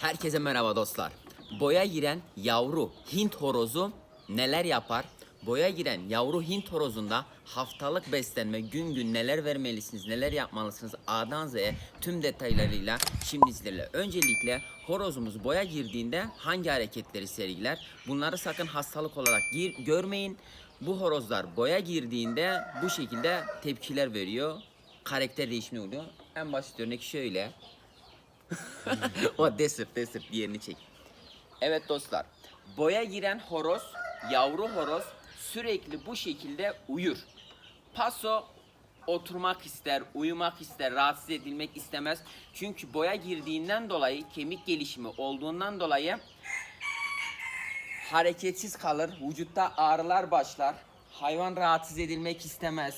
Herkese merhaba dostlar. Boya giren yavru Hint horozu neler yapar? Boya giren yavru Hint horozunda haftalık beslenme, gün gün neler vermelisiniz, neler yapmalısınız A'dan Z'ye tüm detaylarıyla şimdi sizlerle. Öncelikle horozumuz boya girdiğinde hangi hareketleri sergiler? Bunları sakın hastalık olarak gir, görmeyin. Bu horozlar boya girdiğinde bu şekilde tepkiler veriyor. Karakter değişimi oluyor. En basit örnek şöyle. O desert desert diğerini çek. Evet dostlar. Boya giren horoz, yavru horoz sürekli bu şekilde uyur. Paso oturmak ister, uyumak ister, rahatsız edilmek istemez. Çünkü boya girdiğinden dolayı, kemik gelişimi olduğundan dolayı hareketsiz kalır, vücutta ağrılar başlar. Hayvan rahatsız edilmek istemez.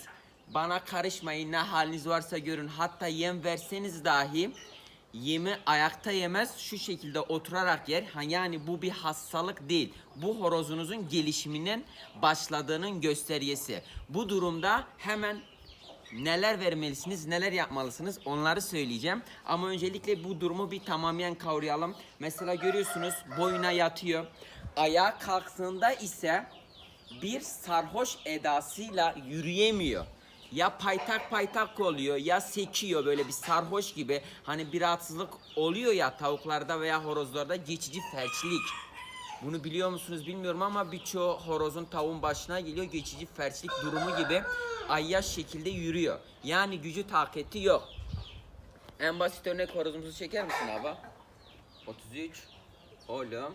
Bana karışmayın ne haliniz varsa görün. Hatta yem verseniz dahi yemi ayakta yemez şu şekilde oturarak yer. Yani bu bir hastalık değil. Bu horozunuzun gelişiminin başladığının göstergesi. Bu durumda hemen neler vermelisiniz, neler yapmalısınız onları söyleyeceğim. Ama öncelikle bu durumu bir tamamen kavrayalım. Mesela görüyorsunuz boyuna yatıyor. Ayağa kalktığında ise bir sarhoş edasıyla yürüyemiyor. Ya paytak paytak oluyor ya sekiyor böyle bir sarhoş gibi. Hani bir rahatsızlık oluyor ya tavuklarda veya horozlarda geçici felçlik. Bunu biliyor musunuz bilmiyorum ama birçoğu horozun tavuğun başına geliyor geçici felçlik durumu gibi ayyaş şekilde yürüyor. Yani gücü takati yok. En basit örnek horozumuzu çeker misin abi? 33. Oğlum.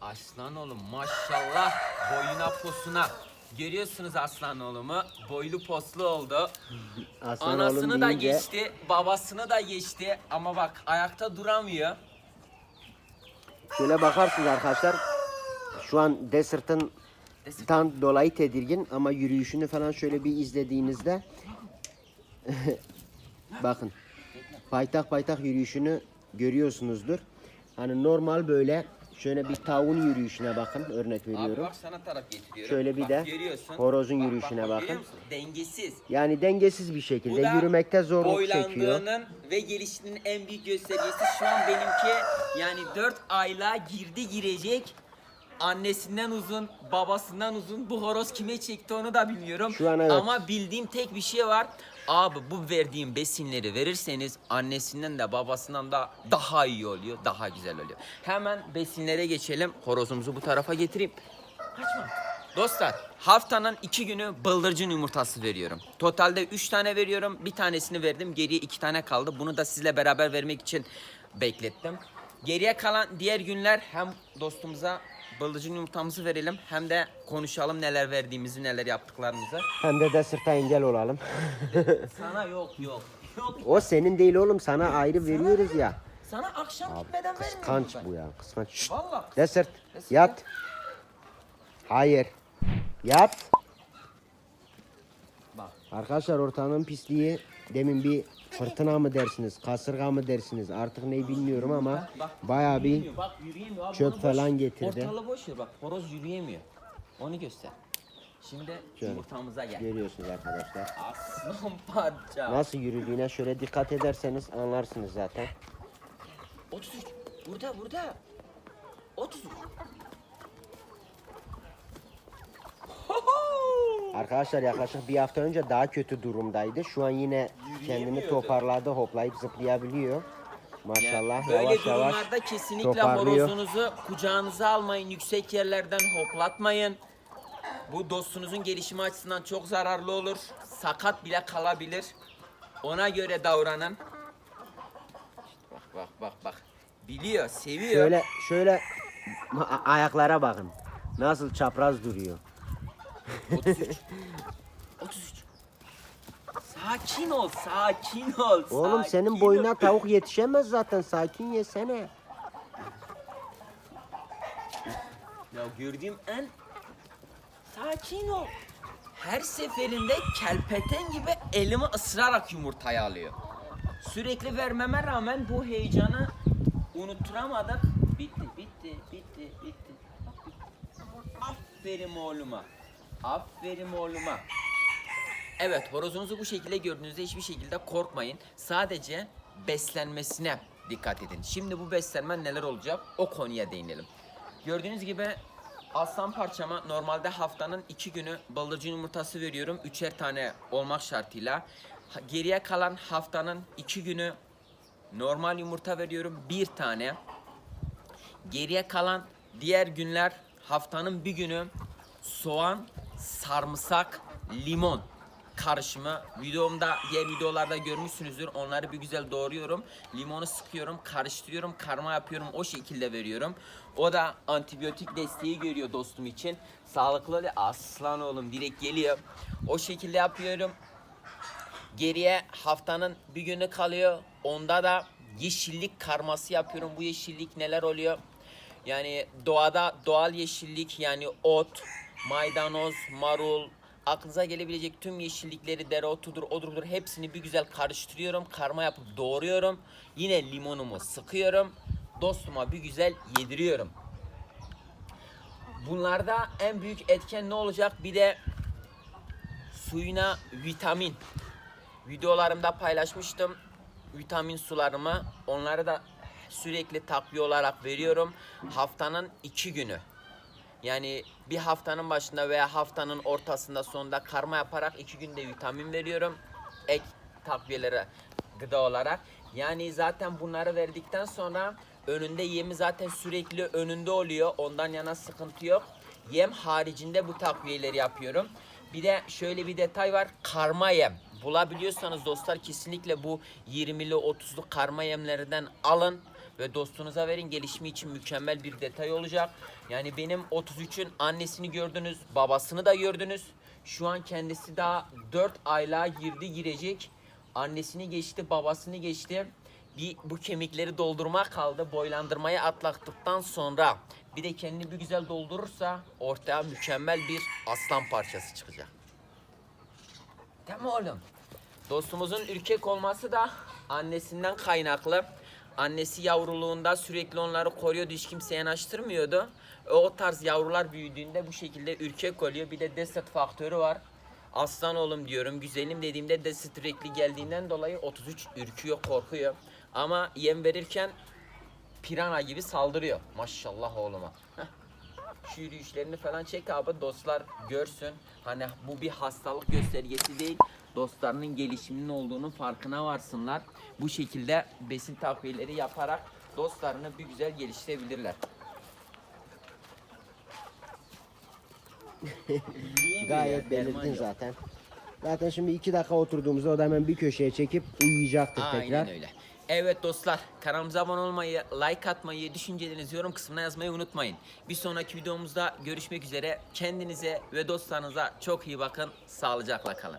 Aslan oğlum maşallah boyuna posuna. Görüyorsunuz aslan oğlumu. Boylu poslu oldu. Aslan Anasını oğlum da deyince geçti, babasını da geçti ama bak ayakta duramıyor. şöyle bakarsınız arkadaşlar. Şu an Desert'ın Desert. tan dolayı tedirgin ama yürüyüşünü falan şöyle bir izlediğinizde bakın paytak paytak yürüyüşünü görüyorsunuzdur. Hani normal böyle şöyle bir tavuğun yürüyüşüne bakın örnek Abi veriyorum. bak sana taraf getiriyorum. Şöyle bir Bak, de görüyorsun. horozun Bak, yürüyüşüne bak, bakın. Görüyor musun? Dengesiz. Yani dengesiz bir şekilde da yürümekte zorluk çekiyor. boylandığının ve gelişinin en büyük göstergesi şu an benimki yani 4 aylığa girdi girecek. Annesinden uzun, babasından uzun. Bu horoz kime çekti onu da bilmiyorum. Şu an evet. Ama bildiğim tek bir şey var. Abi bu verdiğim besinleri verirseniz annesinden de babasından da daha iyi oluyor, daha güzel oluyor. Hemen besinlere geçelim. Horozumuzu bu tarafa getireyim. Kaçma. Dostlar haftanın iki günü bıldırcın yumurtası veriyorum. Totalde üç tane veriyorum. Bir tanesini verdim. Geriye iki tane kaldı. Bunu da sizle beraber vermek için beklettim. Geriye kalan diğer günler hem dostumuza bıldırcın yumurtamızı verelim hem de konuşalım neler verdiğimizi neler yaptıklarımızı. Hem de Desert'a engel olalım. Sana yok yok. Yok. o senin değil oğlum sana ayrı veriyoruz ya. Sana akşam gitmeden vermiyorum Kıskanç ben. bu ya kıskanç. Şşt. Vallahi. Desert Desert. yat. Hayır. Yat. Bak. Arkadaşlar ortağının pisliği demin bir fırtına mı dersiniz, kasırga mı dersiniz artık ne bilmiyorum ama Bak, bayağı bir yürüyemiyor. Bak yürüyemiyor abi. çöp onu boş- falan getirdi. Ortalığı boş ver bak. Horoz yürüyemiyor. Onu göster. Şimdi Şöyle. yumurtamıza gel. görüyorsunuz arkadaşlar. Aslan parça. Nasıl yürüdüğüne şöyle dikkat ederseniz anlarsınız zaten. 33. Burada burada. 33. Arkadaşlar yaklaşık bir hafta önce daha kötü durumdaydı. Şu an yine kendini toparladı, hoplayıp zıplayabiliyor. Maşallah Böyle yavaş yavaş durumlarda kesinlikle toparlıyor. horozunuzu kucağınıza almayın. Yüksek yerlerden hoplatmayın. Bu dostunuzun gelişimi açısından çok zararlı olur. Sakat bile kalabilir. Ona göre davranın. İşte bak bak bak bak. Biliyor, seviyor. Şöyle şöyle a- ayaklara bakın. Nasıl çapraz duruyor. 33. 33. Sakin ol, sakin ol. Oğlum sakin senin ol. boyuna tavuk yetişemez zaten. Sakin yesene. Ya gördüğüm en sakin ol. Her seferinde kelpeten gibi elimi ısırarak yumurtayı alıyor. Sürekli vermeme rağmen bu heyecanı unutturamadık. Bitti, bitti, bitti, bitti. Aferin oğluma. Aferin oğluma. Evet horozunuzu bu şekilde gördüğünüzde hiçbir şekilde korkmayın. Sadece beslenmesine dikkat edin. Şimdi bu beslenme neler olacak o konuya değinelim. Gördüğünüz gibi aslan parçama normalde haftanın iki günü bıldırcın yumurtası veriyorum. Üçer tane olmak şartıyla. Geriye kalan haftanın iki günü normal yumurta veriyorum. Bir tane. Geriye kalan diğer günler haftanın bir günü soğan, sarımsak, limon karışımı. Videomda diğer videolarda görmüşsünüzdür. Onları bir güzel doğruyorum. Limonu sıkıyorum, karıştırıyorum, karma yapıyorum. O şekilde veriyorum. O da antibiyotik desteği görüyor dostum için. Sağlıklı oluyor. Aslan oğlum direkt geliyor. O şekilde yapıyorum. Geriye haftanın bir günü kalıyor. Onda da yeşillik karması yapıyorum. Bu yeşillik neler oluyor? Yani doğada doğal yeşillik yani ot, maydanoz, marul, aklınıza gelebilecek tüm yeşillikleri dereotudur, odur budur hepsini bir güzel karıştırıyorum. Karma yapıp doğruyorum. Yine limonumu sıkıyorum. Dostuma bir güzel yediriyorum. Bunlarda en büyük etken ne olacak? Bir de suyuna vitamin. Videolarımda paylaşmıştım vitamin sularımı. Onları da sürekli takviye olarak veriyorum. Haftanın iki günü. Yani bir haftanın başında veya haftanın ortasında sonunda karma yaparak iki günde vitamin veriyorum. Ek takviyelere gıda olarak. Yani zaten bunları verdikten sonra önünde yemi zaten sürekli önünde oluyor. Ondan yana sıkıntı yok. Yem haricinde bu takviyeleri yapıyorum. Bir de şöyle bir detay var. Karma yem. Bulabiliyorsanız dostlar kesinlikle bu 20'li 30'lu karma yemlerden alın ve dostunuza verin. Gelişimi için mükemmel bir detay olacak. Yani benim 33'ün annesini gördünüz, babasını da gördünüz. Şu an kendisi daha 4 aylığa girdi girecek. Annesini geçti, babasını geçti. Bir bu kemikleri doldurma kaldı. Boylandırmayı atlattıktan sonra bir de kendini bir güzel doldurursa ortaya mükemmel bir aslan parçası çıkacak. Değil mi oğlum? Dostumuzun ürkek olması da annesinden kaynaklı. Annesi yavruluğunda sürekli onları koruyordu, hiç kimseye yanaştırmıyordu. E, O tarz yavrular büyüdüğünde bu şekilde ürkek oluyor. Bir de destet faktörü var. Aslan oğlum diyorum, güzelim dediğimde de sürekli geldiğinden dolayı 33 ürküyor, korkuyor. Ama yem verirken pirana gibi saldırıyor. Maşallah oğluma. Heh. Şu yürüyüşlerini falan çek abi dostlar görsün. Hani bu bir hastalık göstergesi değil. Dostlarının gelişiminin olduğunun farkına varsınlar. Bu şekilde besin takviyeleri yaparak dostlarını bir güzel geliştirebilirler. Gayet belirttin zaten. Zaten şimdi iki dakika oturduğumuzda o da hemen bir köşeye çekip uyuyacaktır tekrar. Aynen öyle. Evet dostlar kanalımıza abone olmayı, like atmayı, düşüncelerinizi yorum kısmına yazmayı unutmayın. Bir sonraki videomuzda görüşmek üzere. Kendinize ve dostlarınıza çok iyi bakın. Sağlıcakla kalın.